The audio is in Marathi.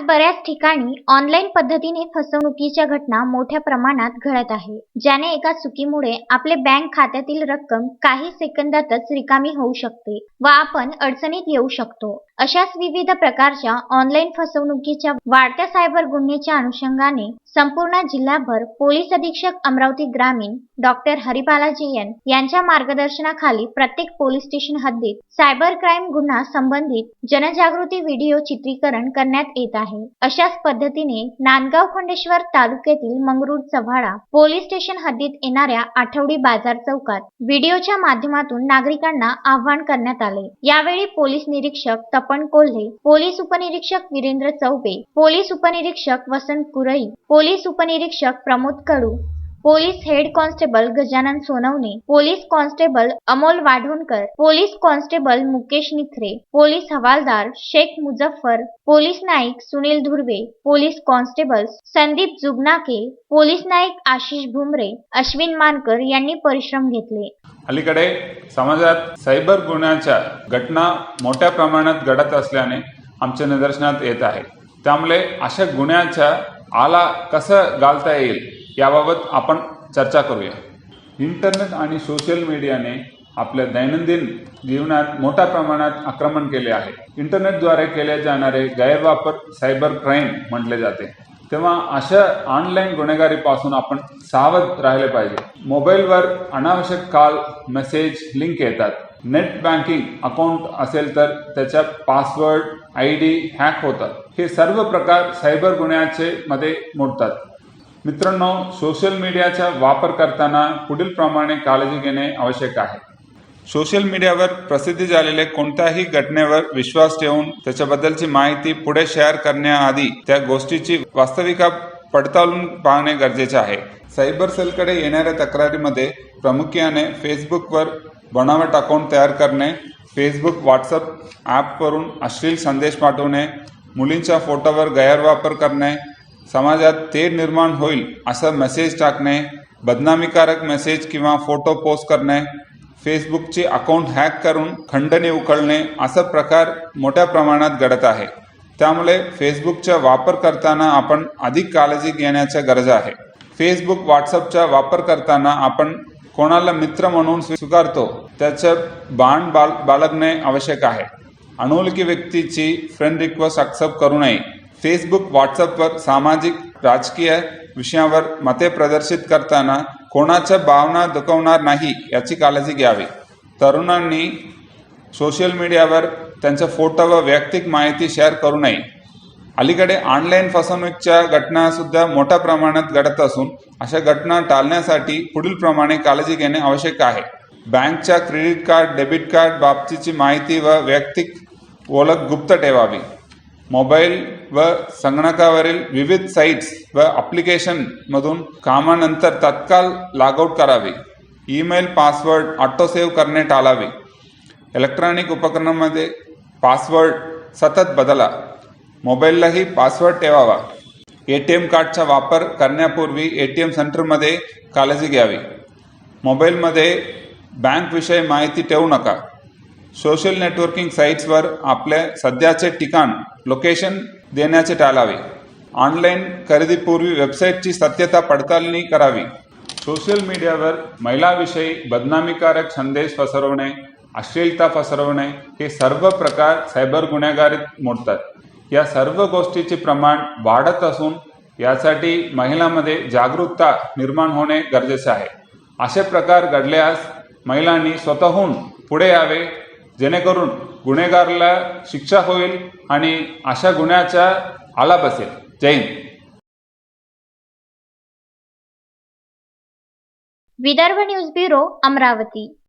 आज बऱ्याच ठिकाणी ऑनलाईन पद्धतीने फसवणुकीच्या घटना मोठ्या प्रमाणात घडत आहे ज्याने एका चुकीमुळे आपले बँक खात्यातील रक्कम काही सेकंदातच रिकामी होऊ शकते व आपण अडचणीत येऊ शकतो. अशाच विविध प्रकारच्या ऑनलाईन फसवणुकीच्या वाढत्या सायबर गुन्ह्याच्या अनुषंगाने संपूर्ण जिल्हाभर पोलीस अधीक्षक अमरावती ग्रामीण डॉक्टर हरिबालाजी एन यांच्या मार्गदर्शनाखाली प्रत्येक पोलीस स्टेशन हद्दीत सायबर क्राईम गुन्हा संबंधित जनजागृती व्हिडिओ चित्रीकरण करण्यात येत आहे. अशाच पद्धतीने नांदगाव खंडेश्वर तालुक्यातील मंगरूळ चव्हाळा पोलीस स्टेशन हद्दीत येणाऱ्या आठवडी बाजार चौकात व्हिडिओच्या माध्यमातून नागरिकांना आवाहन करण्यात आले. यावेळी पोलीस निरीक्षक तपन कोल्हे पोलीस उपनिरीक्षक वीरेंद्र चौबे पोलीस उपनिरीक्षक वसंत कुरई पोलीस उपनिरीक्षक Pramod Kadu police head constable Gajanan Sonawane police constable Amol Wadhonkar police constable Mukesh Nikhare police हवालदार Shaikh Muzaffar police Naik Sunil Dhurve police constable Sandeep Jugnake police Naik Ashish Bhumre Ashwin Mankar यांनी परिश्रम घेतले. अलीकडे समाजात सायबर गुन्ह्याच्या घटना मोठ्या प्रमाणात घडत असल्याने आमच्या निदर्शनात येत आहे. त्यामुळे अशा गुन्ह्याच्या आला कसं घालता येईल? याबाबत आपण चर्चा करूया. इंटरनेट आणि सोशल मीडियाने आपल्या दैनंदिन जीवनात मोठ्या प्रमाणात आक्रमण केले आहे. इंटरनेटद्वारे केले जाणारे गैरवापर सायबर क्राईम म्हटले जाते. तेव्हा अशा ऑनलाईन गुन्हेगारीपासून आपण सावध राहिले पाहिजे. मोबाईलवर अनावश्यक कॉल मेसेज लिंक येतात. नेट बँकिंग अकाउंट असेल तर त्याच्या पासवर्ड आय डी हॅक होतात. हे सर्व प्रकार सायबर गुन्ह्याचे मध्ये मोडतात. मित्रांनो सोशल मीडियाचा वापर करताना पुढील प्रमाणे काळजी घेणे आवश्यक आहे. सोशल मीडियावर प्रसिद्धी झालेल्या कोणत्याही घटनेवर विश्वास ठेवून त्याच्याबद्दलची माहिती पुढे शेअर करण्याआधी त्या गोष्टीची वास्तविका पडताळून पाहणे गरजेचे आहे. सायबर सेलकडे येणाऱ्या तक्रारीमध्ये प्रामुख्याने फेसबुकवर बनावट अकाउंट तयार करणे फेसबुक व्हॉट्सअप ॲपवरून अश्लील संदेश पाठवणे मुलींच्या फोटोवर गैरवापर करणे समाजात तेढ निर्माण होईल असं मेसेज टाकणे बदनामीकारक मेसेज किंवा फोटो पोस्ट करणे फेसबुकचे अकाउंट हॅक करून खंडणी उकळणे असा प्रकार मोठ्या प्रमाणात घडत आहे. त्यामुळे फेसबुकचा वापर करताना आपण अधिक काळजी घेण्याच्या गरज आहे. फेसबुक व्हॉट्सअपचा वापर करताना आपण कोणाला मित्र म्हणून स्वीकारतो त्याचं बाण बाल बाळगणे आवश्यक आहे. अनोळखी व्यक्तीची फ्रेंड रिक्वेस्ट एक्सेप्ट करू नये. फेसबुक व्हॉट्सअपवर सामाजिक राजकीय विषयावर मते प्रदर्शित करताना कोणाच्या भावना दुखवणार नाही याची काळजी घ्यावी. तरुणांनी सोशल मीडियावर त्यांचा फोटो व वैयक्तिक माहिती शेअर करू नये. अलीकडे ऑनलाईन फसवणुकीच्या घटनासुद्धा मोठ्या प्रमाणात घडत असून अशा घटना टाळण्यासाठी पुढील प्रमाणे काळजी घेणे आवश्यक आहे. बँकच्या क्रेडिट कार्ड डेबिट कार्ड बाबतीची माहिती व वैयक्तिक ओळख गुप्त ठेवावी. मोबाईल व संगणकावरील विविध साईट्स व ॲप्लिकेशनमधून कामानंतर तत्काळ लॉगआउट करावे. ईमेल पासवर्ड ऑटोसेव्ह करणे टाळावे. इलेक्ट्रॉनिक उपकरणामध्ये पासवर्ड सतत बदला. मोबाईललाही पासवर्ड ठेवावा. ए टी एम कार्डचा वापर करण्यापूर्वी ए टी एम सेंटरमध्ये काळजी घ्यावी. मोबाईलमध्ये बँकविषयी माहिती ठेवू नका. सोशल नेटवर्किंग साईट्सवर आपल्या सध्याचे ठिकाण लोकेशन देण्याचे टाळावे. ऑनलाईन खरेदीपूर्वी वेबसाईटची सत्यता पडताळणी करावी. सोशल मीडियावर महिलाविषयी बदनामीकारक संदेश पसरवणे अश्लीलता पसरवणे हे सर्व प्रकार सायबर गुन्हेगारीत मोडतात. या सर्व गोष्टीचे प्रमाण वाढत असून यासाठी महिलांमध्ये जागरूकता निर्माण होणे गरजेचे आहे. असे प्रकार घडल्यास महिलांनी स्वतःहून पुढे यावे जेणेकरून गुन्हेगारला शिक्षा होईल आणि अशा गुन्ह्याचा आला बसेल. Jai Hind. Vidarbha news bureau Amravati.